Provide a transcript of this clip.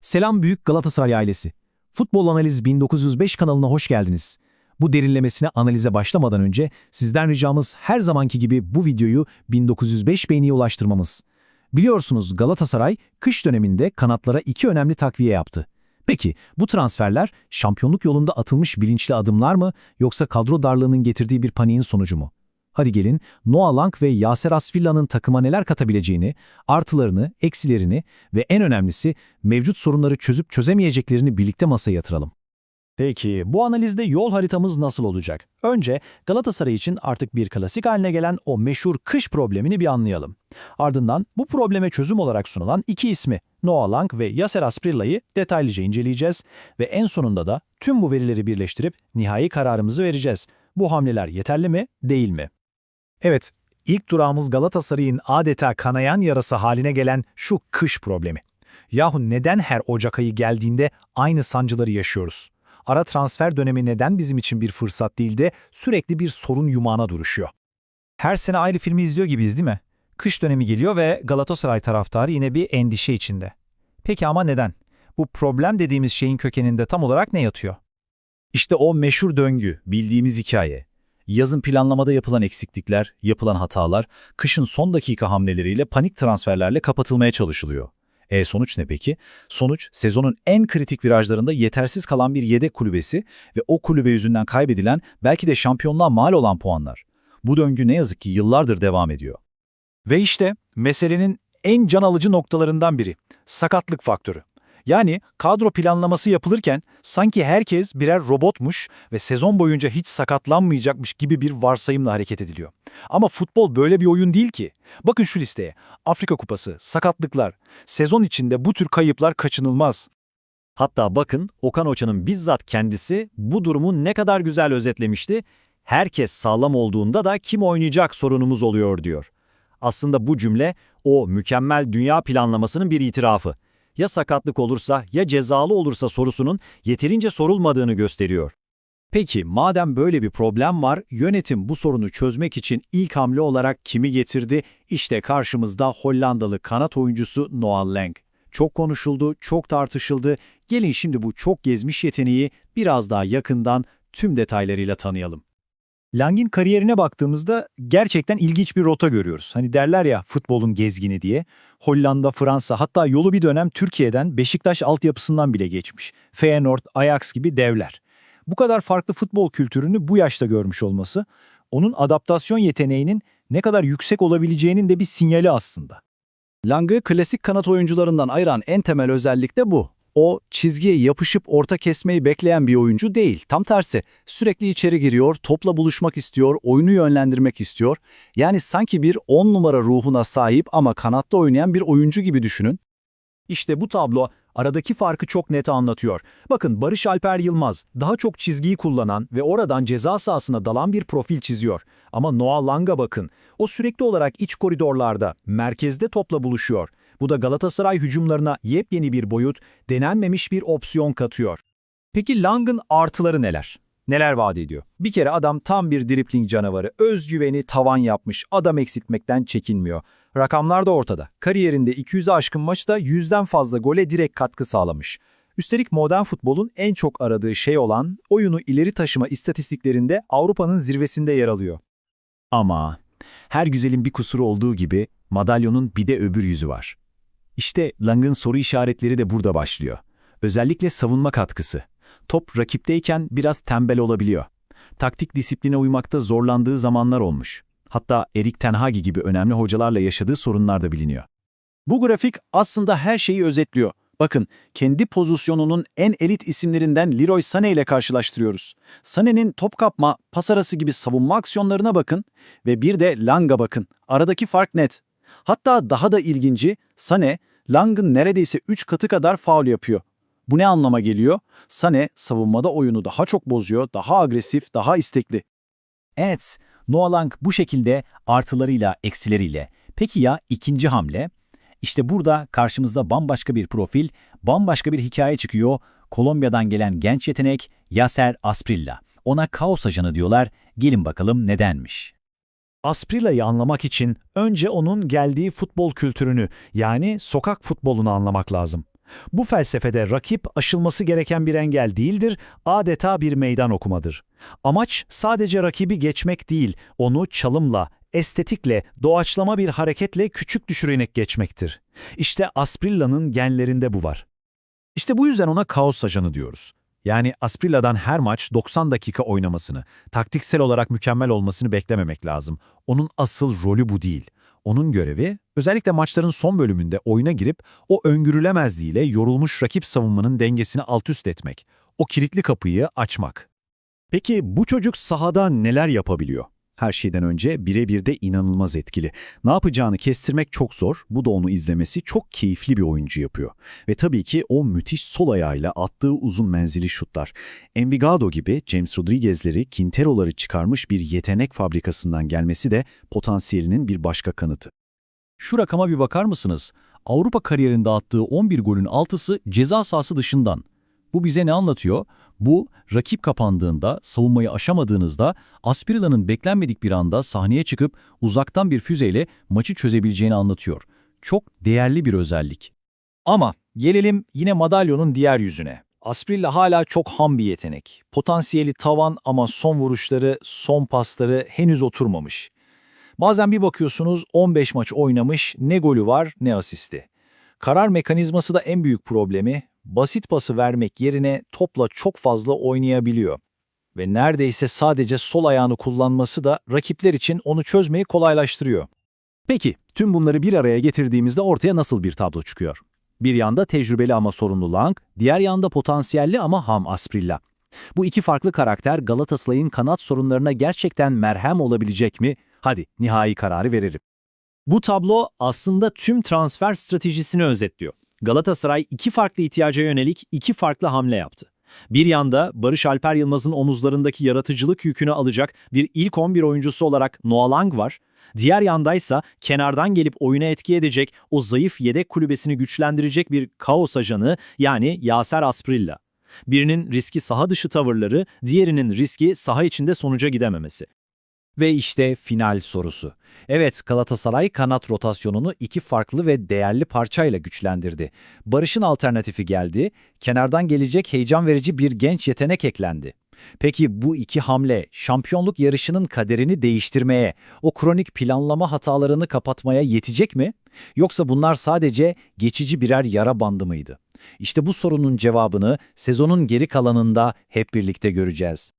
Selam Büyük Galatasaray ailesi. Futbol Analiz 1905 kanalına hoş geldiniz. Bu derinlemesine analize başlamadan önce sizden ricamız her zamanki gibi bu videoyu 1905 beğeniye ulaştırmamız. Biliyorsunuz Galatasaray kış döneminde kanatlara iki önemli takviye yaptı. Peki bu transferler şampiyonluk yolunda atılmış bilinçli adımlar mı yoksa kadro darlığının getirdiği bir paniğin sonucu mu? Hadi gelin Noah Lang ve Yaser Asvilla'nın takıma neler katabileceğini, artılarını, eksilerini ve en önemlisi mevcut sorunları çözüp çözemeyeceklerini birlikte masaya yatıralım. Peki bu analizde yol haritamız nasıl olacak? Önce Galatasaray için artık bir klasik haline gelen o meşhur kış problemini bir anlayalım. Ardından bu probleme çözüm olarak sunulan iki ismi Noah Lang ve Yasser Asprilla'yı detaylıca inceleyeceğiz ve en sonunda da tüm bu verileri birleştirip nihai kararımızı vereceğiz. Bu hamleler yeterli mi, değil mi? Evet, ilk durağımız Galatasaray'ın adeta kanayan yarası haline gelen şu kış problemi. Yahu neden her Ocak ayı geldiğinde aynı sancıları yaşıyoruz? Ara transfer dönemi neden bizim için bir fırsat değil de sürekli bir sorun yumağına duruşuyor? Her sene ayrı filmi izliyor gibiyiz değil mi? Kış dönemi geliyor ve Galatasaray taraftarı yine bir endişe içinde. Peki ama neden? Bu problem dediğimiz şeyin kökeninde tam olarak ne yatıyor? İşte o meşhur döngü, bildiğimiz hikaye. Yazın planlamada yapılan eksiklikler, yapılan hatalar, kışın son dakika hamleleriyle panik transferlerle kapatılmaya çalışılıyor. E sonuç ne peki? Sonuç sezonun en kritik virajlarında yetersiz kalan bir yedek kulübesi ve o kulübe yüzünden kaybedilen belki de şampiyonluğa mal olan puanlar. Bu döngü ne yazık ki yıllardır devam ediyor. Ve işte meselenin en can alıcı noktalarından biri, sakatlık faktörü. Yani kadro planlaması yapılırken sanki herkes birer robotmuş ve sezon boyunca hiç sakatlanmayacakmış gibi bir varsayımla hareket ediliyor. Ama futbol böyle bir oyun değil ki. Bakın şu listeye. Afrika Kupası, sakatlıklar. Sezon içinde bu tür kayıplar kaçınılmaz. Hatta bakın Okan Hoca'nın bizzat kendisi bu durumu ne kadar güzel özetlemişti. Herkes sağlam olduğunda da kim oynayacak sorunumuz oluyor diyor. Aslında bu cümle o mükemmel dünya planlamasının bir itirafı. Ya sakatlık olursa ya cezalı olursa sorusunun yeterince sorulmadığını gösteriyor. Peki madem böyle bir problem var, yönetim bu sorunu çözmek için ilk hamle olarak kimi getirdi? İşte karşımızda Hollandalı kanat oyuncusu Noah Lang. Çok konuşuldu, çok tartışıldı. Gelin şimdi bu çok gezmiş yeteneği biraz daha yakından tüm detaylarıyla tanıyalım. Lang'in kariyerine baktığımızda gerçekten ilginç bir rota görüyoruz. Hani derler ya futbolun gezgini diye. Hollanda, Fransa hatta yolu bir dönem Türkiye'den Beşiktaş altyapısından bile geçmiş. Feyenoord, Ajax gibi devler. Bu kadar farklı futbol kültürünü bu yaşta görmüş olması, onun adaptasyon yeteneğinin ne kadar yüksek olabileceğinin de bir sinyali aslında. Lang'ı klasik kanat oyuncularından ayıran en temel özellik de bu. O çizgiye yapışıp orta kesmeyi bekleyen bir oyuncu değil. Tam tersi sürekli içeri giriyor, topla buluşmak istiyor, oyunu yönlendirmek istiyor. Yani sanki bir 10 numara ruhuna sahip ama kanatta oynayan bir oyuncu gibi düşünün. İşte bu tablo aradaki farkı çok net anlatıyor. Bakın Barış Alper Yılmaz daha çok çizgiyi kullanan ve oradan ceza sahasına dalan bir profil çiziyor. Ama Noah Lang'a bakın. O sürekli olarak iç koridorlarda, merkezde topla buluşuyor. Bu da Galatasaray hücumlarına yepyeni bir boyut, denenmemiş bir opsiyon katıyor. Peki Lang'ın artıları neler? Neler vaat ediyor? Bir kere adam tam bir dripling canavarı, özgüveni tavan yapmış, adam eksiltmekten çekinmiyor. Rakamlar da ortada. Kariyerinde 200'e aşkın maçta 100'den fazla gole direkt katkı sağlamış. Üstelik modern futbolun en çok aradığı şey olan oyunu ileri taşıma istatistiklerinde Avrupa'nın zirvesinde yer alıyor. Ama her güzelin bir kusuru olduğu gibi madalyonun bir de öbür yüzü var. İşte Lang'ın soru işaretleri de burada başlıyor. Özellikle savunma katkısı. Top rakipteyken biraz tembel olabiliyor. Taktik disipline uymakta zorlandığı zamanlar olmuş. Hatta Erik Ten Hag gibi önemli hocalarla yaşadığı sorunlar da biliniyor. Bu grafik aslında her şeyi özetliyor. Bakın, kendi pozisyonunun en elit isimlerinden Leroy Sané ile karşılaştırıyoruz. Sané'nin top kapma, pas arası gibi savunma aksiyonlarına bakın ve bir de Lang'a bakın. Aradaki fark net. Hatta daha da ilginci, Sané, Lang'ın neredeyse 3 katı kadar faul yapıyor. Bu ne anlama geliyor? Sané savunmada oyunu daha çok bozuyor, daha agresif, daha istekli. Evet, Noah Lang bu şekilde artılarıyla, eksileriyle. Peki ya ikinci hamle? İşte burada karşımızda bambaşka bir profil, bambaşka bir hikaye çıkıyor. Kolombiya'dan gelen genç yetenek Yaser Asprilla. Ona kaos ajanı diyorlar. Gelin bakalım nedenmiş. Asprilla'yı anlamak için önce onun geldiği futbol kültürünü yani sokak futbolunu anlamak lazım. Bu felsefede rakip aşılması gereken bir engel değildir, adeta bir meydan okumadır. Amaç sadece rakibi geçmek değil, onu çalımla, estetikle, doğaçlama bir hareketle küçük düşürerek geçmektir. İşte Asprilla'nın genlerinde bu var. İşte bu yüzden ona kaos ajanı diyoruz. Yani Asprilla'dan her maç 90 dakika oynamasını, taktiksel olarak mükemmel olmasını beklememek lazım. Onun asıl rolü bu değil. Onun görevi, özellikle maçların son bölümünde oyuna girip o öngörülemezliğiyle yorulmuş rakip savunmanın dengesini altüst etmek. O kilitli kapıyı açmak. Peki bu çocuk sahada neler yapabiliyor? Her şeyden önce birebir de inanılmaz etkili. Ne yapacağını kestirmek çok zor, bu da onu izlemesi çok keyifli bir oyuncu yapıyor. Ve tabii ki o müthiş sol ayağıyla attığı uzun menzili şutlar. Envigado gibi James Rodriguez'leri, Quintero'ları çıkarmış bir yetenek fabrikasından gelmesi de potansiyelinin bir başka kanıtı. Şu rakama bir bakar mısınız? Avrupa kariyerinde attığı 11 golün 6'sı ceza sahası dışından. Bu bize ne anlatıyor? Bu, rakip kapandığında, savunmayı aşamadığınızda Asprila'nın beklenmedik bir anda sahneye çıkıp uzaktan bir füzeyle maçı çözebileceğini anlatıyor. Çok değerli bir özellik. Ama gelelim yine madalyonun diğer yüzüne. Asprilla hala çok ham bir yetenek. Potansiyeli tavan ama son vuruşları, son pasları henüz oturmamış. Bazen bir bakıyorsunuz 15 maç oynamış, ne golü var ne asisti. Karar mekanizması da en büyük problemi. Basit pası vermek yerine topla çok fazla oynayabiliyor. Ve neredeyse sadece sol ayağını kullanması da rakipler için onu çözmeyi kolaylaştırıyor. Peki, tüm bunları bir araya getirdiğimizde ortaya nasıl bir tablo çıkıyor? Bir yanda tecrübeli ama sorunlu Lang, diğer yanda potansiyelli ama ham Asprilla. Bu iki farklı karakter Galatasaray'ın kanat sorunlarına gerçekten merhem olabilecek mi? Hadi nihai kararı verelim. Bu tablo aslında tüm transfer stratejisini özetliyor. Galatasaray iki farklı ihtiyaca yönelik iki farklı hamle yaptı. Bir yanda Barış Alper Yılmaz'ın omuzlarındaki yaratıcılık yükünü alacak bir ilk 11 oyuncusu olarak Noah Lang var. Diğer yandaysa kenardan gelip oyuna etki edecek o zayıf yedek kulübesini güçlendirecek bir kaos ajanı yani Yaser Asprilla. Birinin riski saha dışı tavırları, diğerinin riski saha içinde sonuca gidememesi. Ve işte final sorusu. Evet Galatasaray kanat rotasyonunu iki farklı ve değerli parçayla güçlendirdi. Barış'ın alternatifi geldi, kenardan gelecek heyecan verici bir genç yetenek eklendi. Peki bu iki hamle şampiyonluk yarışının kaderini değiştirmeye, o kronik planlama hatalarını kapatmaya yetecek mi? Yoksa bunlar sadece geçici birer yara bandı mıydı? İşte bu sorunun cevabını sezonun geri kalanında hep birlikte göreceğiz.